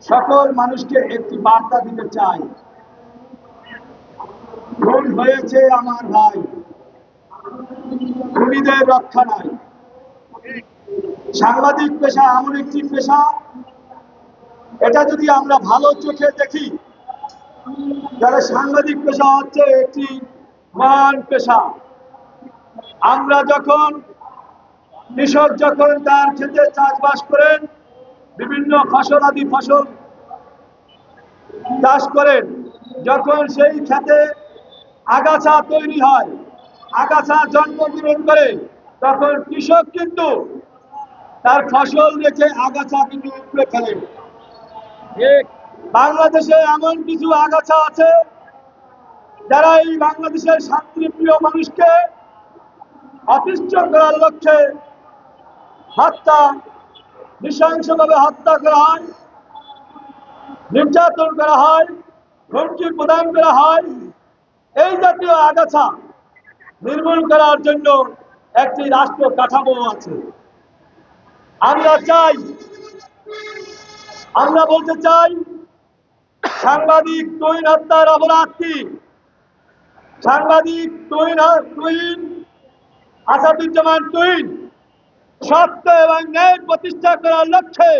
সকল মানুষকে একটি বার্তা দিতে চাই। খুন হয়েছে আমার ভাই। খুনিদের রক্ষা নাই। সাংবাদিক পেশা এমন একটি পেশা, এটা যদি আমরা ভালো চোখে দেখি, তাহলে সাংবাদিক পেশা হচ্ছে একটি মহান পেশা। আমরা যখন কৃষক যখন তার ক্ষেতে চাষবাস করেন বিভিন্ন ফসলাদি ফসল চাষ করেন। যখন সেই ক্ষেতে আগাছা তৈরি হয়, আগাছা জন্মগ্রহণ করে, তখন কৃষক কিন্তু তার ফসল রেখে আগাছা কিন্তু উপড়ে ফেলে। বাংলাদেশে এমন কিছু আগাছা আছে, যারা এই বাংলাদেশের শান্তিপ্রিয় মানুষকে অতিষ্ঠ করার লক্ষ্যে হত্যা নৃশংসভাবে হত্যা করা হয়, নির্যাতন করা হয়, হুমকি প্রদান করা হয়, এই জাতীয় আগাছা নির্মূল করার জন্য একটি রাষ্ট্র কাঠামো আছে। আমরা চাই, আমরা বলতে চাই, সাংবাদিক তৈন হত্যার অপরাধ কি সাংবাদিক তৈন তুইন আসাদুজ্জামান তুইন সত্য এবং ন্যায় প্রতিষ্ঠা করার লক্ষ্যে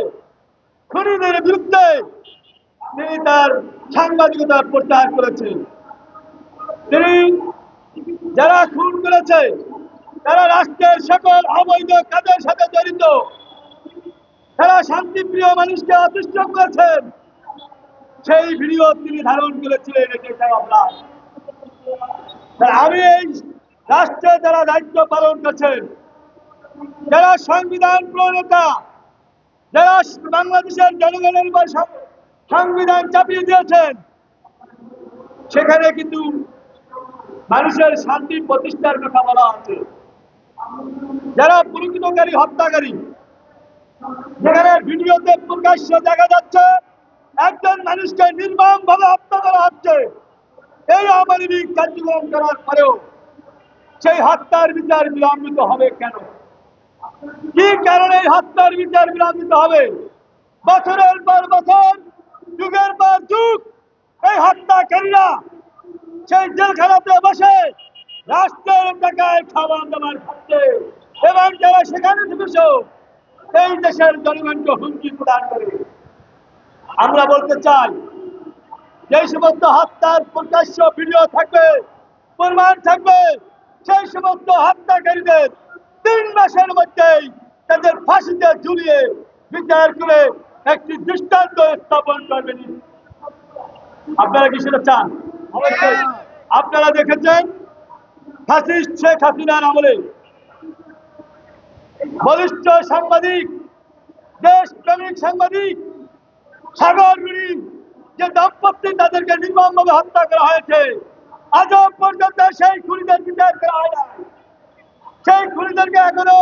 খুনিদের বিরুদ্ধে তিনি তার সাংবাদিকতা প্রত্যাহার করেছেন। তিনি যারা খুন করেছে, তারা রাষ্ট্রের সকল অবৈধ কাজের সাথে জড়িত। তারা শান্তিপ্রিয় মানুষকে অতিষ্ঠ করেছেন। সেই ভিডিও তিনি ধারণ করেছিলেন আমি এই রাষ্ট্রে যারা দায়িত্ব পালন করছেন যারা সংবিধান প্রণেতা, যারা বাংলাদেশের জনগণের উপর সংবিধান চাপিয়ে দিয়েছেন, সেখানে কিন্তু মানুষের শান্তি প্রতিষ্ঠার কথা বলা আছে যারা প্রকৃতকারী হত্যাকারী, যেখানে ভিডিওতে প্রকাশ্য দেখা যাচ্ছে, একজন মানুষকে নির্মম ভাবে হত্যা করা হচ্ছে। এই অমানবিক কার্যক্রম করার পরেও সেই হত্যার বিচার বিলম্বিত হবে কেন? কি কারণে হত্যার বিচার বিলম্বিত হবে? বছরের পর বছর, যুগের পর যুগ, এই হত্যাকারীরা সেই জেলখানাতে বসে রাষ্ট্রের টাকায় খাবার দাবার খাচ্ছে এবং যারা সেখানে থেকেছেও এই দেশের জনগণকে হুমকি প্রদান করে। আমরা বলতে চাই যে সমস্ত হত্যার প্রকাশ্য ভিডিও থাকবে, প্রমাণ থাকবে, সেই সমস্ত হত্যাকারীদের তিন মাসের মধ্যেই তাদের ফাঁসিতে ঝুলিয়ে বিচার করে একটি দৃষ্টান্ত স্থাপন করবেন। আপনারা কি সেটা চান? আপনারা দেখেছেন ফাসিস্ট শেখ হাসিনার আমলে বলিষ্ঠ সাংবাদিক দেশপ্রেমিক সাংবাদিক সাগর যে দম্পতি তাদেরকে নির্মমভাবে হত্যা করা হয়েছে আজও পর্যন্ত সেই খুনিদের বিচার করা হয় না খুনিদেরকে এখনও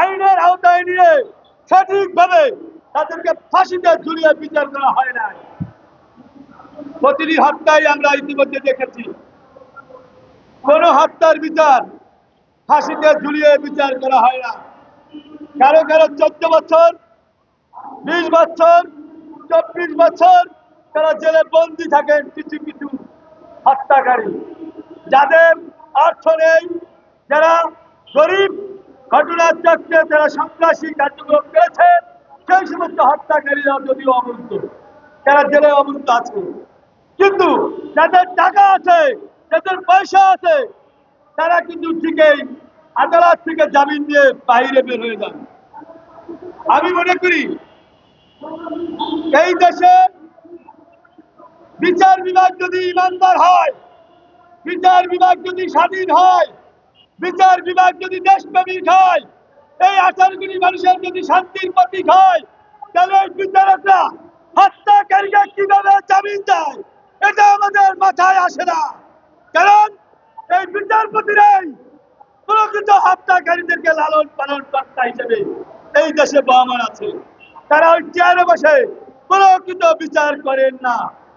আইনের আওতায় নিয়ে সঠিকভাবে তাদেরকে ফাঁসিতে ঝুলিয়ে বিচার করা হয় না প্রতিটি হত্যায় আমরা ইতিমধ্যে দেখেছি। কোন হত্যার বিচার ফাঁসিতে ঝুলিয়ে বিচার করা হয় না। কারও কারও চোদ্দ বছর, বিশ বছর, চব্বিশ বছর তারা জেলে বন্দি থাকেন কিছু কিছু হত্যাকারী। যাদের অর্থ নেই, যারা গরিব ঘটনার চক্রে যারা সন্ত্রাসী কার্যক্রম করেছে, সেই সমস্ত হত্যাকারীরা যদিও অবরুদ্ধ তারা জেলে অবরুদ্ধ আছে। কিন্তু যাদের টাকা আছে, যাদের পয়সা আছে, তারা কিন্তু ঠিকই আদালত থেকে জামিন দিয়ে বাইরে বের হয়ে যান। আমি মনে করি, এই দেশে বিচার বিভাগ যদি ইমানদার হয়, বিচার বিভাগ যদি স্বাধীন হয় বিচার বিভাগ যদি দেশপ্রেমিক হয়, এই আচারগুলি মানুষের যদি শান্তির প্রতীক হয়, তাহলে বিচারকরা হত্যাকারীকে কীভাবে জামিন দেয়, এটা আমাদের মাথায় আসে না। কারণ এই বিচারপতিরাই প্রকৃত হত্যাকারীদেরকে লালন পালন কর্তা হিসেবে এই দেশে বহমান আছে। তারা ওই চেয়ারে বসে প্রকৃত বিচার করেন না।